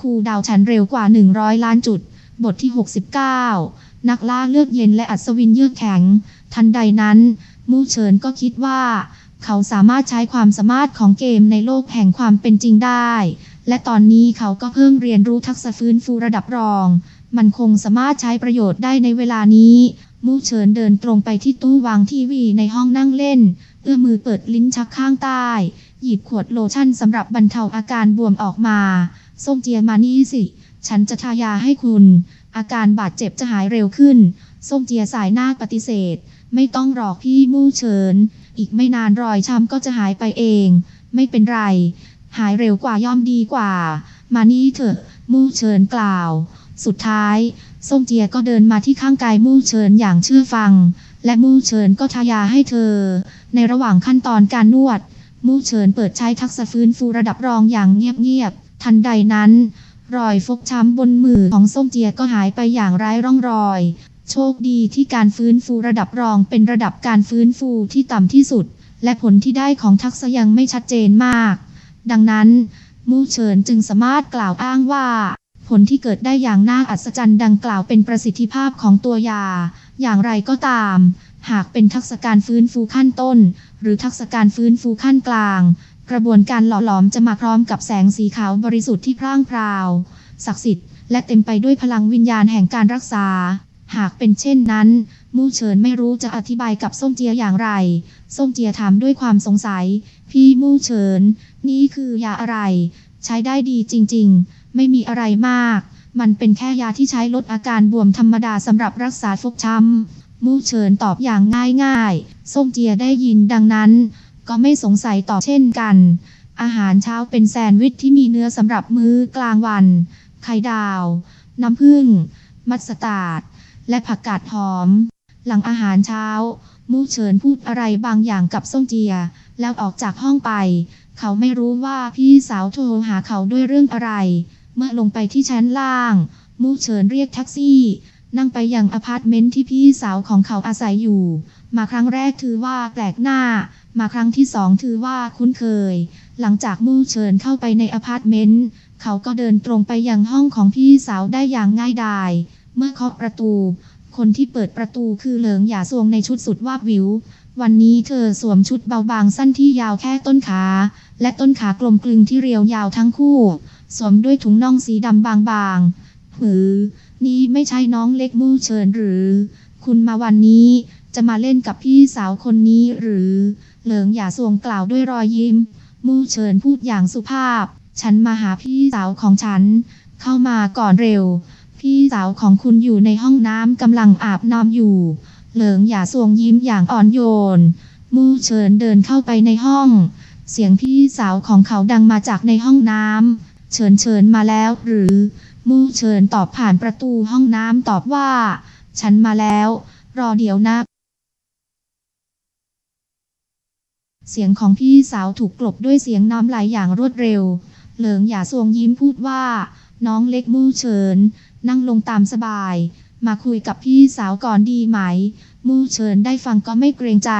คูดาวฉันเร็วกว่า 100 ล้านจุด บทที่ 69 นักล่าเลือดเย็นและอัศวินเยือกแข็ง ทันใดนั้น มู่เฉินก็คิดว่า เขาสามารถใช้ความสามารถของเกมในโลกแห่งความเป็นจริงได้ และตอนนี้เขาก็เพิ่งเรียนรู้ทักษะฟื้นฟูระดับรอง มันคงสามารถใช้ประโยชน์ได้ในเวลานี้ มู่เฉินเดินตรงไปที่ตู้วางทีวีในห้องนั่งเล่น เอื้อมมือเปิดลิ้นชักข้างใต้ หยิบขวดโลชั่นสำหรับบรรเทาอาการบวมออกมา ส่งเจียมานี่สิ ฉันจะทายาให้คุณ อาการบาดเจ็บจะหายเร็วขึ้นส่งเจียสายหน้าปฏิเสธ ไม่ต้องรอพี่มู่เฉิน อีกไม่นานรอยช้ำก็จะหายไปเอง ไม่เป็นไร หายเร็วกว่าย่อมดีกว่า มานี่เถอะ มู่เฉินกล่าว สุดท้ายส่งเจียก็เดินมาที่ข้างกายมู่เฉินอย่างเชื่อฟัง และมู่เฉินก็ทายาให้เธอ ในระหว่างขั้นตอนการนวด มู่เฉินเปิดใช้ทักษะฟื้นฟูระดับรองอย่างเงียบๆ ทันใดนั้น รอยฟกช้ำบนมือของส้มเจียก็หายไปอย่างไร้ร่องรอย โชคดีที่การฟื้นฟูระดับรองเป็นระดับการฟื้นฟูที่ต่ำที่สุด และผลที่ได้ของทักษะยังไม่ชัดเจนมาก ดังนั้นมู่เฉินจึงสามารถกล่าวอ้างว่า ผลที่เกิดได้อย่างน่าอัศจรรย์ดังกล่าวเป็นประสิทธิภาพของตัวยา อย่างไรก็ตาม หากเป็นทักษะการฟื้นฟูขั้นต้น หรือทักษะการฟื้นฟูขั้นกลาง กระบวนการหล่อหลอมจะมาพร้อมกับแสงสีขาวบริสุทธิ์ที่พร่างพราว ศักดิ์สิทธิ์และเต็มไปด้วยพลังวิญญาณแห่งการรักษา หากเป็นเช่นนั้น มู่เฉินไม่รู้จะอธิบายกับส้มเจียอย่างไร ส้มเจียถามด้วยความสงสัย พี่มู่เฉิน นี่คือยาอะไร ใช้ได้ดีจริง ๆ ไม่มีอะไรมาก มันเป็นแค่ยาที่ใช้ลดอาการบวมธรรมดาสำหรับรักษาฟกช้ำมู่เฉินตอบอย่างง่ายๆ ส้มเจียได้ยินดังนั้น ก็ไม่สงสัยต่อเช่นกัน อาหารเช้าเป็นแซนด์วิชที่มีเนื้อสำหรับมื้อกลางวัน ไข่ดาว น้ำผึ้ง มัสตาร์ด และผักกาดหอม หลังอาหารเช้า มู่เฉินพูดอะไรบางอย่างกับส้มเจีย แล้วออกจากห้องไป เขาไม่รู้ว่าพี่สาวโทรหาเขาด้วยเรื่องอะไร เมื่อลงไปที่ชั้นล่าง มู่เฉินเรียกแท็กซี่ นั่งไปยังอพาร์ตเมนต์ที่พี่สาวของเขาอาศัยอยู่ มาครั้งแรกถือว่าแปลกหน้า มาครั้งที่สองถือว่าคุ้นเคย หลังจากมู่เฉินเข้าไปในอพาร์ตเมนต์ เขาก็เดินตรงไปยังห้องของพี่สาวได้อย่างง่ายดาย เมื่อเคาะประตู คนที่เปิดประตูคือเหลิงหยาซวงในชุดสุดวาบวิว วันนี้เธอสวมชุดเบาบางสั้นที่ยาวแค่ต้นขา และต้นขากลมกลึงที่เรียวยาวทั้งคู่ สวมด้วยถุงน่องสีดำบางๆหือ นี่ไม่ใช่น้องเล็กมู่เฉินหรือ คุณมาวันนี้จะมาเล่นกับพี่สาวคนนี้หรือ เหลิงหย่าซวงกล่าวด้วยรอยยิ้ม มู่เฉินพูดอย่างสุภาพ ฉันมาหาพี่สาวของฉัน เข้ามาก่อนเร็ว พี่สาวของคุณอยู่ในห้องน้ำกำลังอาบน้ำอยู่ เหลิงหย่าซวงยิ้มอย่างอ่อนโยน มู่เฉินเดินเข้าไปในห้อง เสียงพี่สาวของเขาดังมาจากในห้องน้ำเฉินเฉินมาแล้วหรือ มู่เฉินตอบผ่านประตูห้องน้ำตอบว่า ฉันมาแล้ว รอเดี๋ยวนะ เสียงของพี่สาวถูกกลบด้วยเสียงน้ำไหลอย่างรวดเร็ว เหลิงหยาซวงยิ้มพูดว่า น้องเล็กมู่เฉินนั่งลงตามสบาย มาคุยกับพี่สาวก่อนดีไหม มู่เฉินได้ฟังก็ไม่เกรงใจ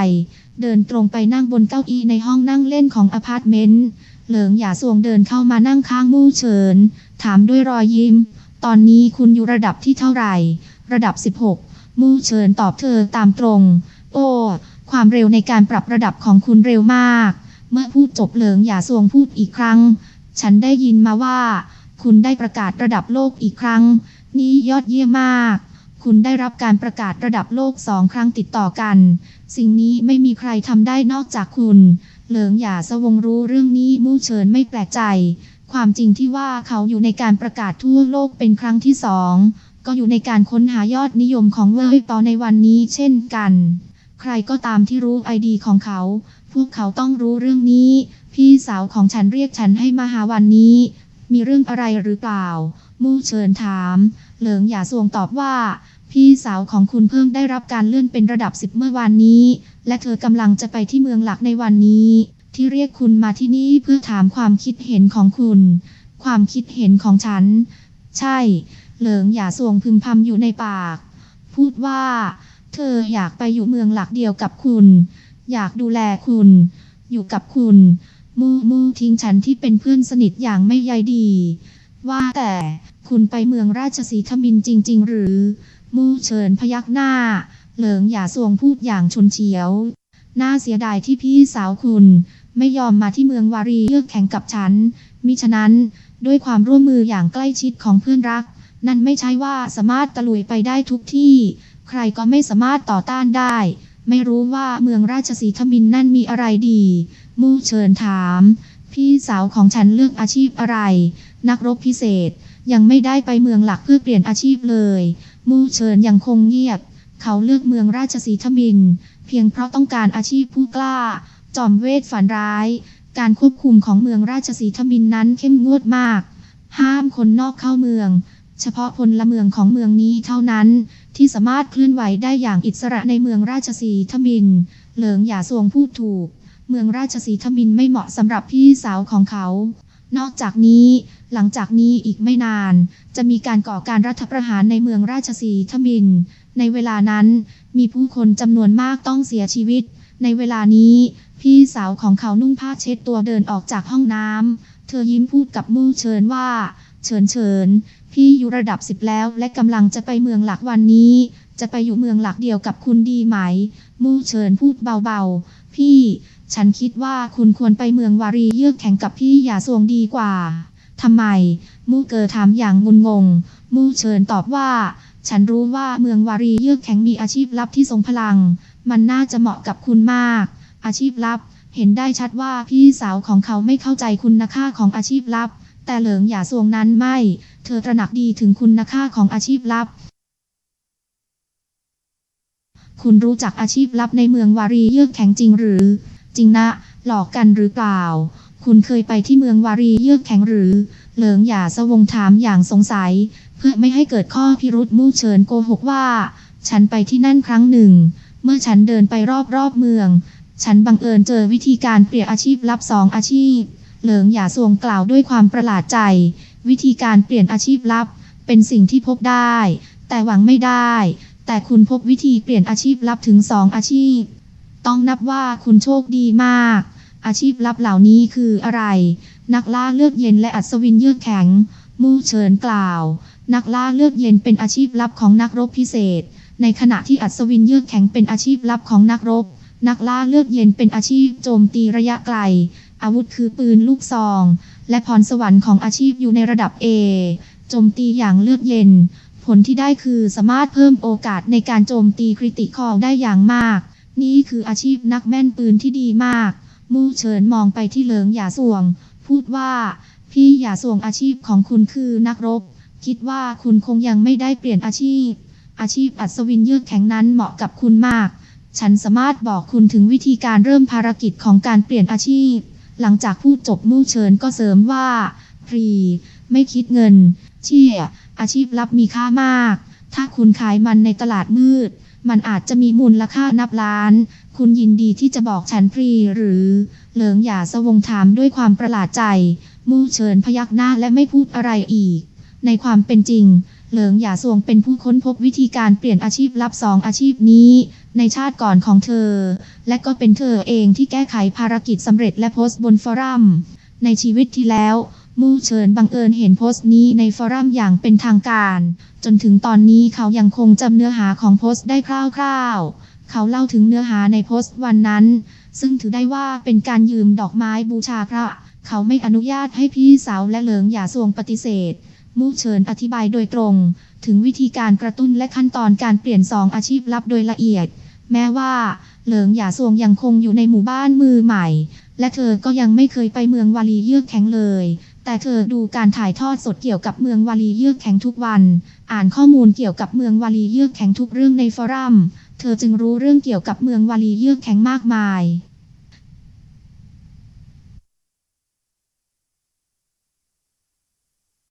เดินตรงไปนั่งบนเก้าอี้ในห้องนั่งเล่นของอพาร์ตเมนต์เหลิงหยาซวงเดินเข้ามานั่งข้างมู่เฉิน ถามด้วยรอยยิ้ม ตอนนี้คุณอยู่ระดับที่เท่าไหร่ ระดับ 16 มู่เฉินตอบเธอตามตรง โอ้ ความเร็วในการปรับระดับของคุณเร็วมาก เมื่อพูดจบเหลิงหย่าซวงพูดอีกครั้ง ฉันได้ยินมาว่า คุณได้ประกาศระดับโลกอีกครั้ง นี่ยอดเยี่ยมมาก คุณได้รับการประกาศระดับโลกสองครั้งติดต่อกัน สิ่งนี้ไม่มีใครทำได้นอกจากคุณเหลิงหย่าสวงรู้เรื่องนี้มู่เฉินไม่แปลกใจ ความจริงที่ว่าเขาอยู่ในการประกาศทั่วโลกเป็นครั้งที่สองก็อยู่ในการค้นหายอดนิยมของเว่ยปอในวันนี้เช่นกัน ใครก็ตามที่รู้ไอดีของเขา พวกเขาต้องรู้เรื่องนี้ พี่สาวของฉันเรียกฉันให้มาหาวันนี้ มีเรื่องอะไรหรือเปล่า มู่เฉินถาม เหลิงหยาซวงตอบว่า พี่สาวของคุณเพิ่งได้รับการเลื่อนเป็นระดับสิบเมื่อวานนี้ และเธอกำลังจะไปที่เมืองหลักในวันนี้ ที่เรียกคุณมาที่นี่เพื่อถามความคิดเห็นของคุณ ความคิดเห็นของฉัน ใช่ เหลิงหยาซวงพึมพำอยู่ในปาก พูดว่า เธออยากไปอยู่เมืองหลักเดียวกับคุณ อยากดูแลคุณ อยู่กับคุณ มูมูทิ้งฉันที่เป็นเพื่อนสนิทอย่างไม่ใยดี ว่าแต่คุณไปเมืองราชสีทมินจริง ๆ หรือ มู่เฉินพยักหน้า เหลิงหยาสวงพูดอย่างชุนเฉียวน่าเสียดายที่พี่สาวคุณ ไม่ยอมมาที่เมืองวารีเยือกแข่งกับฉัน มิฉะนั้น ด้วยความร่วมมืออย่างใกล้ชิดของเพื่อนรัก นั่นไม่ใช่ว่าสามารถตะลุยไปได้ทุกที่ ใครก็ไม่สามารถต่อต้านได้ ไม่รู้ว่าเมืองราชสีทมินนั่นมีอะไรดี มู่เฉินถาม พี่สาวของฉันเลือกอาชีพอะไร นักรบพิเศษ ยังไม่ได้ไปเมืองหลักเพื่อเปลี่ยนอาชีพเลย มู่เฉินยังคงเงียบ เขาเลือกเมืองราชสีทมิน เพียงเพราะต้องการอาชีพผู้กล้า จอมเวทฝันร้าย การควบคุมของเมืองราชสีทมินนั้นเข้มงวดมาก ห้ามคนนอกเข้าเมือง เฉพาะพลเมืองของเมืองนี้เท่านั้น ที่สามารถเคลื่อนไหวได้อย่างอิสระในเมืองราชสีทมิน เหลิงหย่าสวงพูดถูก เมืองราชสีทมินไม่เหมาะสำหรับพี่สาวของเขา นอกจากนี้หลังจากนี้อีกไม่นาน จะมีการก่อการรัฐประหารในเมืองราชสีทมิน ในเวลานั้นมีผู้คนจำนวนมากต้องเสียชีวิต ในเวลานี้ พี่สาวของเขานุ่งผ้าเช็ดตัวเดินออกจากห้องน้ำ เธอยิ้มพูดกับมู่เฉินว่าเฉินเฉินพี่อยู่ระดับสิบแล้วและกำลังจะไปเมืองหลักวันนี้ จะไปอยู่เมืองหลักเดียวกับคุณดีไหม มู่เฉินพูดเบาๆ พี่ ฉันคิดว่าคุณควรไปเมืองวารีเยือกแข่งกับพี่อย่าสวงดีกว่า ทำไม มู่เกอถามอย่างงุนงง มู่เฉินตอบว่า ฉันรู้ว่าเมืองวารีเยือกแข็งมีอาชีพลับที่ทรงพลัง มันน่าจะเหมาะกับคุณมาก อาชีพลับ เห็นได้ชัดว่าพี่สาวของเขาไม่เข้าใจคุณค่าของอาชีพลับ แต่เหลิงหยาสวงนั้นไม่ เธอตระหนักดีถึงคุณค่าของอาชีพลับ คุณรู้จักอาชีพลับในเมืองวารีเยือกแข็งจริงหรือ จริงนะ หลอกกันหรือเปล่า คุณเคยไปที่เมืองวารีเยือกแข็งหรือ เหลิงหยาสวงถามอย่างสงสัย เพื่อไม่ให้เกิดข้อพิรุษมู่เฉินโกหกว่า ฉันไปที่นั่นครั้งหนึ่ง เมื่อฉันเดินไปรอบๆเมือง ฉันบังเอิญเจอวิธีการเปลี่ยนอาชีพลับสองอาชีพ เหลิงหยาสวงกล่าวด้วยความประหลาดใจ วิธีการเปลี่ยนอาชีพลับ เป็นสิ่งที่พบได้ แต่หวังไม่ได้ แต่คุณพบวิธีเปลี่ยนอาชีพลับถึงสองอาชีพ ต้องนับว่าคุณโชคดีมาก อาชีพลับเหล่านี้คืออะไร นักล่าเลือกเย็นและอัศวินเยือกแข็ง มู่เฉินกล่าว นักล่าเลือกเย็นเป็นอาชีพลับของนักรบพิเศษ ในขณะที่อัศวินเยือกแข็งเป็นอาชีพลับของนักรบ นักล่าเลือกเย็นเป็นอาชีพโจมตีระยะไกล อาวุธคือปืนลูกซอง และพรสวรรค์ของอาชีพอยู่ในระดับ A โจมตีอย่างเลือกเย็น ผลที่ได้คือสามารถเพิ่มโอกาสในการโจมตีคริติคอได้อย่างมาก นี่คืออาชีพนักแม่นปืนที่ดีมาก มู่เฉินมองไปที่เหลิงหยาสวง พูดว่า พี่หยาสวงอาชีพของคุณคือนักรบ คิดว่าคุณคงยังไม่ได้เปลี่ยนอาชีพ อาชีพอัศวินเยือกแข็งนั้นเหมาะกับคุณมาก ฉันสามารถบอกคุณถึงวิธีการเริ่มภารกิจของการเปลี่ยนอาชีพ หลังจากพูดจบมู่เฉินก็เสริมว่าฟรีไม่คิดเงิน เชี่ย อาชีพลับมีค่ามาก ถ้าคุณขายมันในตลาดมืด มันอาจจะมีมูลค่านับล้าน คุณยินดีที่จะบอกฉันฟรีหรือ เหลิงหยาสวงถามด้วยความประหลาดใจ มู่เฉินพยักหน้าและไม่พูดอะไรอีก ในความเป็นจริง เหลิงหยาสวงเป็นผู้ค้นพบวิธีการเปลี่ยนอาชีพลับสองอาชีพนี้ ในชาติก่อนของเธอ และก็เป็นเธอเองที่แก้ไขภารกิจสำเร็จและโพสต์บนฟอรัม ในชีวิตที่แล้ว มู่เฉินบังเอิญเห็นโพสต์นี้ในฟอรัมอย่างเป็นทางการ จนถึงตอนนี้เขายังคงจำเนื้อหาของโพสต์ได้คร่าวๆ เขาเล่าถึงเนื้อหาในโพสต์วันนั้น ซึ่งถือได้ว่าเป็นการยืมดอกไม้บูชาพระ เขาไม่อนุญาตให้พี่สาวและเหลิงหยาสวงปฏิเสธ มู่เฉินอธิบายโดยตรง ถึงวิธีการกระตุ้นและขั้นตอนการเปลี่ยนสองอาชีพลับโดยละเอียด แม้ว่าเหลิงหยาสวงยังคงอยู่ในหมู่บ้านมือใหม่ และเธอก็ยังไม่เคยไปเมืองวาลีเยือกแข็งเลย แต่เธอดูการถ่ายทอดสดเกี่ยวกับเมืองวาลีเยือกแข็งทุกวัน อ่านข้อมูลเกี่ยวกับเมืองวาลีเยือกแข็งทุกเรื่องในฟอรัม เธอจึงรู้เรื่องเกี่ยวกับเมืองวาลีเยือกแข็งมากมาย